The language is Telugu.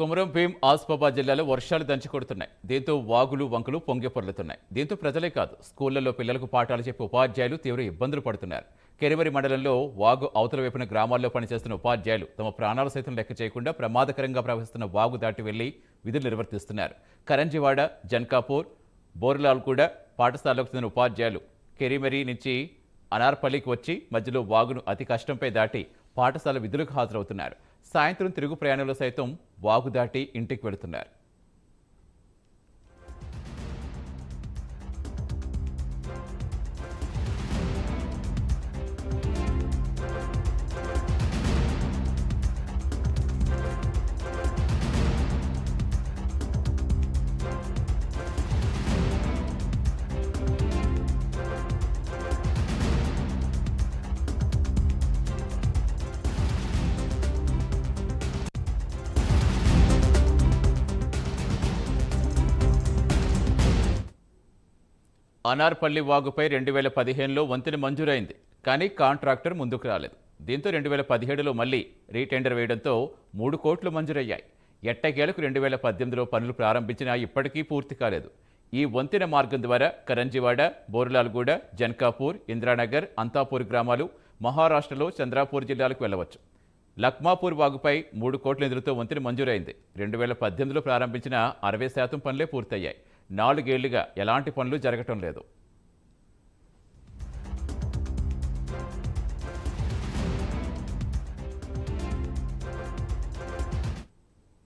కుమరం భీం ఆసిఫాబాద్ జిల్లాలో వర్షాలు దంచుకొడుతున్నాయి. దీంతో వాగులు వంకలు పొంగి పొర్లుతున్నాయి. దీంతో ప్రజలే కాదు స్కూళ్ళలో పిల్లలకు పాఠాలు చెప్పే ఉపాధ్యాయులు తీవ్ర ఇబ్బందులు పడుతున్నారు. కెరివరి మండలంలో వాగు అవతల వైపున గ్రామాల్లో పనిచేస్తున్న ఉపాధ్యాయులు తమ ప్రాణాలు సైతం లెక్క చేయకుండా ప్రమాదకరంగా ప్రవహిస్తున్న వాగు దాటి వెళ్ళి విధులు నిర్వర్తిస్తున్నారు. కరంజీవాడ జన్కాపూర్ బోర్లాల్ కూడా పాఠశాలకు చెందిన ఉపాధ్యాయులు కెరిమరి నుంచి అనార్పల్లికి వచ్చి మధ్యలో వాగును అతి కష్టంపై దాటి పాఠశాల విధులకు హాజరవుతున్నారు. సాయంత్రం తిరుగు ప్రయాణంలో సైతం వాగు దాటి ఇంటికి వెళుతున్నారు. అనార్పల్లి వాగుపై రెండు వేల పదిహేనులో వంతెన మంజూరైంది కానీ కాంట్రాక్టర్ ముందుకు రాలేదు. దీంతో రెండు వేల పదిహేడులో మళ్ళీ రీటెండర్ వేయడంతో మూడు కోట్లు మంజూరయ్యాయి. ఎట్టకేలకు రెండు వేల పద్దెనిమిదిలో పనులు ప్రారంభించినా ఇప్పటికీ పూర్తి కాలేదు. ఈ వంతెన మార్గం ద్వారా కరంజివాడ బోర్లాల్గూడ జన్కాపూర్ ఇంద్రానగర్ అంతాపూర్ గ్రామాలు మహారాష్ట్రలో చంద్రాపూర్ జిల్లాలకు వెళ్ళవచ్చు. లక్మాపూర్ వాగుపై మూడు కోట్ల నిధులతో వంతెన మంజూరైంది. రెండు వేల పద్దెనిమిదిలో ప్రారంభించిన అరవై శాతం పనులే పూర్తయ్యాయి. నాలుగేళ్ళుగా ఎలాంటి పనులు జరగటం లేదు.